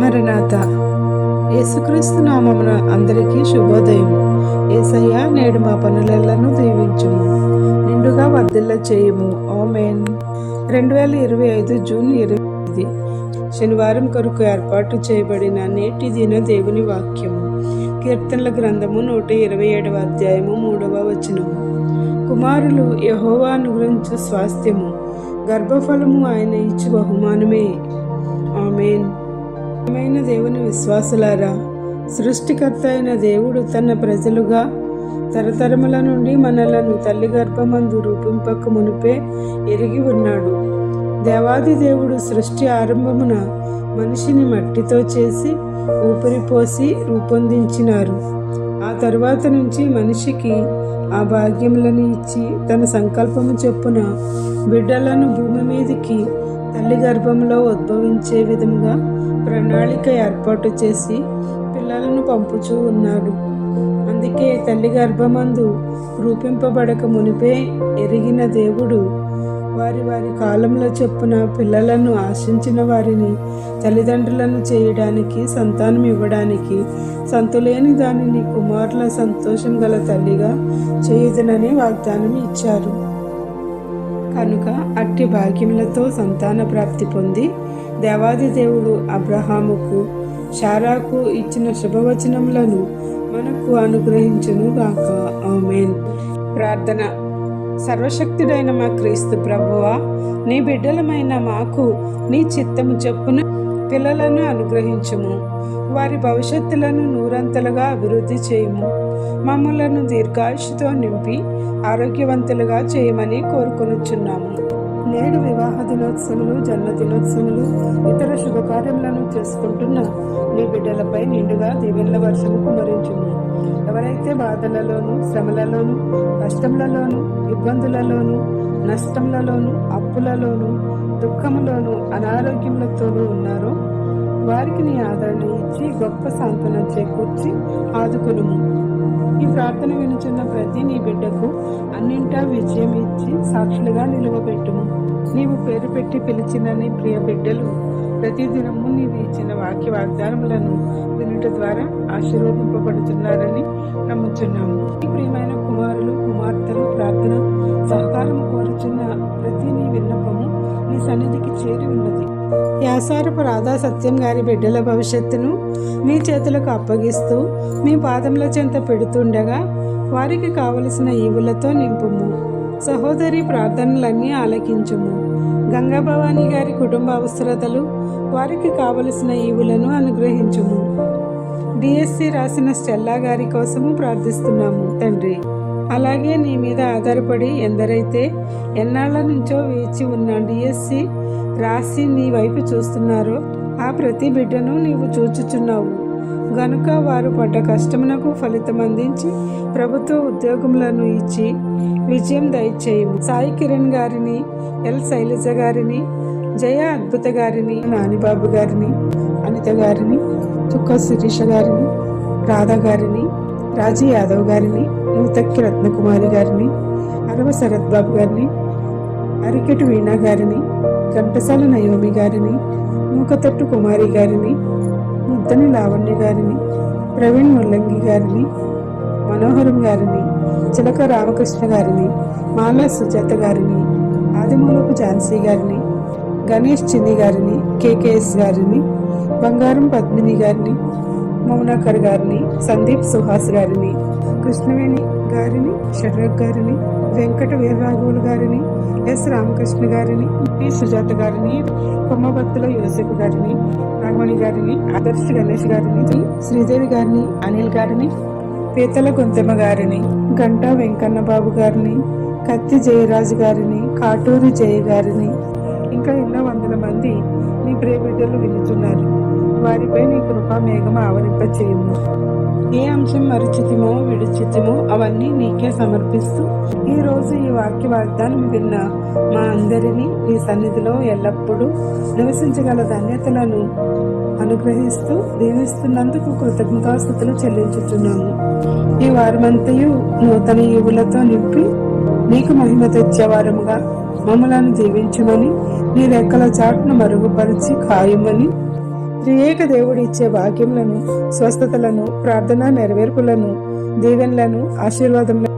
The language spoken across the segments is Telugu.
మరణాత యేసుక్రీస్తు నామమున అందరికీ శుభోదయం. ఏసయ్య నేడు మా పనులను దీవించుము. నిండుగా వర్ధిల్ల చేయుము. ఓమెన్ రెండు వేల ఇరవై ఐదు జూన్ ఇరవై ఐదు శనివారం కొరకు ఏర్పాటు చేయబడిన నేటి దిన దేవుని వాక్యము. కీర్తనల గ్రంథము నూట ఇరవై ఏడవ అధ్యాయము మూడవ వచనము. కుమారులు యహోవా అనుగ్రహించు స్వాస్థ్యము. గర్భఫలము ఆయన ఇచ్చి బహుమానమే. ఆమెన్. ప్రియమైన దేవుని విశ్వాసులారా సృష్టికర్త అయిన దేవుడు తన ప్రజలుగా తరతరముల నుండి మనలను తల్లి గర్భమందు రూపింపక మునిపే ఎరిగి ఉన్నాడు. దేవాది దేవుడు సృష్టి ఆరంభమున మనిషిని మట్టితో చేసి ఊపిరిపోసి రూపొందించినారు. ఆ తరువాత నుంచి మనిషికి ఆ భాగ్యములను ఇచ్చి తన సంకల్పము చొప్పున బిడ్డలను భూమి మీదికి తల్లి గర్భంలో ఉద్భవించే విధంగా ప్రణాళిక ఏర్పాటు చేసి పిల్లలను పంపుచూ ఉన్నాడు. అందుకే తల్లి గర్భమందు రూపింపబడక మునిపే ఎరిగిన దేవుడు వారి వారి కాలంలో చొప్పున పిల్లలను ఆశించిన వారిని తల్లిదండ్రులను చేయడానికి సంతానం ఇవ్వడానికి సంతులేని దానిని కుమారుల సంతోషం గల తల్లిగా చేయుదనని వాగ్దానం ఇచ్చారు. కనుక అట్టి భాగ్యములతో సంతాన ప్రాప్తి పొంది దేవాది దేవుడు అబ్రహాముకు షారాకు ఇచ్చిన శుభవచనములను మనకు అనుగ్రహించును గాక ఆమెన్. ప్రార్థన. సర్వశక్తుడైన మా క్రీస్తు ప్రభువా నీ బిడ్డలమైన మాకు నీ చిత్తము చెప్పున. పిల్లలను అనుగ్రహించుము. వారి భవిష్యత్తులను నూరంతలుగా అభివృద్ధి చేయము. మమ్మలను దీర్ఘాయుషుతో నింపి ఆరోగ్యవంతులుగా చేయమని కోరుకొనుచున్నాము. నేడు వివాహ దినోత్సవములు జన్మ దినోత్సవములు ఇతర శుభకార్యములను చేసుకుంటున్న నీ బిడ్డలపై నిండుగా దీవెనల వర్షము కుమరించుము. ఎవరైతే బాధలలోను శ్రమలలోను కష్టములలోను ఇబ్బందులలోను నష్టములలోను అప్పులలోను దుఃఖములోను అనారోగ్యములతోనూ ఉన్నారో వారికి నీ ఆదరణ ఇచ్చి గొప్ప సాంతన చేకూర్చి ఆదుకునుము. ఈ ప్రార్థన వినుచున్న ప్రతి నీ బిడ్డకు అన్నింటా విజయం ఇచ్చి సాక్షులుగా నిలువబెట్టుము. నీవు పేరు పెట్టి పిలిచిన నీ ప్రియ బిడ్డలు ప్రతిదినము నీవు ఇచ్చిన వాక్య వాగ్దానములను వినుట ద్వారా ఆశీర్వదింపబడుతున్నారని నమ్ముచున్నాము. ఈ ప్రియమైన కుమారులు కుమార్తెలు ప్రార్థన సహకారం కోరుచున్న ప్రతి నీ సన్నిధికి చేరి ఉన్నది. యాసారపు రాధా సత్యం గారి బిడ్డల భవిష్యత్తును మీ చేతులకు అప్పగిస్తూ మీ పాదముల చెంత పెడుతుండగా వారికి కావలసిన ఈవులతో నింపుము. సహోదరి ప్రార్థనలన్నీ ఆలకించుము. గంగా భవానీ గారి కుటుంబ అవసరతలు వారికి కావలసిన ఈవులను అనుగ్రహించుము. డిఎస్సి రాసిన స్టెల్లా గారి కోసము ప్రార్థిస్తున్నాము తండ్రి. అలాగే నీ మీద ఆధారపడి ఎందరైతే ఎన్నాళ్ళ నుంచో వేచి ఉన్న డిఎస్సి రాసి నీ వైపు చూస్తున్నారో ఆ ప్రతి బిడ్డను నీవు చూచుచున్నావు. గనుక వారు పడ్డ కష్టమునకు ఫలితం అందించి ప్రభుత్వ ఉద్యోగములను ఇచ్చి విజయం దయచేయము. సాయి కిరణ్ గారిని ఎల్ శైలజ గారిని జయ అద్భుత గారిని నానిబాబు గారిని అనిత గారిని చుక్క శిరీష గారిని రాధా గారిని రాజీ యాదవ్ గారిని నూతక్కి రత్నకుమారి గారిని అరవ శరత్ బాబు గారిని అరికెటు వీణా గారిని ఘంటసాల నయోమి గారిని నూకతట్టు కుమారి గారిని ముద్దని లావణ్య గారిని ప్రవీణ్ ముల్లంగి గారిని మనోహరం గారిని చిలక రామకృష్ణ గారిని మాలా సుజాత గారిని ఆదిమూలపు ఝాన్సీ గారిని గణేష్ చిన్ని గారిని కేకేఎస్ గారిని బంగారం పద్మిని గారిని మౌనాకర్ గారిని సందీప్ సుహాస్ గారిని కృష్ణవేణి గారిని షర్రక్ గారిని వెంకట వీరరాఘవులు గారిని ఎస్ రామకృష్ణ గారిని పి సుజాత గారిని కొమ్మభక్తుల యోసెఫ్ గారిని రాఘవణి గారిని ఆదర్శ గణేష్ గారిని శ్రీదేవి గారిని అనిల్ గారిని పీతల గొంతెమ్మ గారిని గంటా వెంకన్న బాబు గారిని కత్తి జయరాజు గారిని కాటూరి జయ గారిని. ఇంకా ఎన్నో వందల మంది మీ ప్రియ బిడ్డలు వినుతున్నారు వారిపై నీ కృపా మేఘం ఆవరింప చేయము ఏ అంశం మరుచితిమో విడిచితిమో అవన్నీ నీకే సమర్పిస్తూ ఈ రోజు ఈ వాక్య వాగ్దానం విన్న మా అందరినీ నీ సన్నిధిలో ఎల్లప్పుడూ నివసించగల ధన్యతలను అనుగ్రహిస్తూ దీవిస్తున్నందుకు కృతజ్ఞతాస్థుతులు చెల్లించుచున్నాము. ఈ వారమంతయు నూతన ఈవులతో నింపి నీకు మహిమ తెచ్చేవారముగా మమ్మలను దీవించమని నీ రెక్కల చాటును మరుగుపరిచి ఖాయమని త్రియేక దేవుడు ఇచ్చే భాగ్యములను స్వస్థతలను ప్రార్థన నెరవేర్పులను దీవెనలను ఆశీర్వాదములను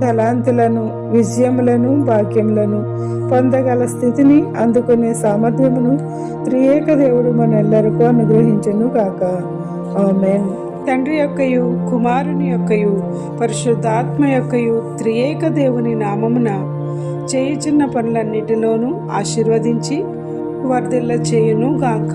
తలాంతులను విజయములను భాగ్యములను పొందగల స్థితిని అందుకునే సామర్థ్యమును త్రియేక దేవుడు మనెల్లరికూ అనుగ్రహించును గాక. ఆమెన్. తండ్రి యొక్కయు కుమారుని యొక్కయు పరిశుద్ధాత్మ యొక్కయు త్రియేక దేవుని నామమున చేయుచున్న పనులన్నిటిలోనూ ఆశీర్వదించి వర్ధిల్ల చేయును గాక.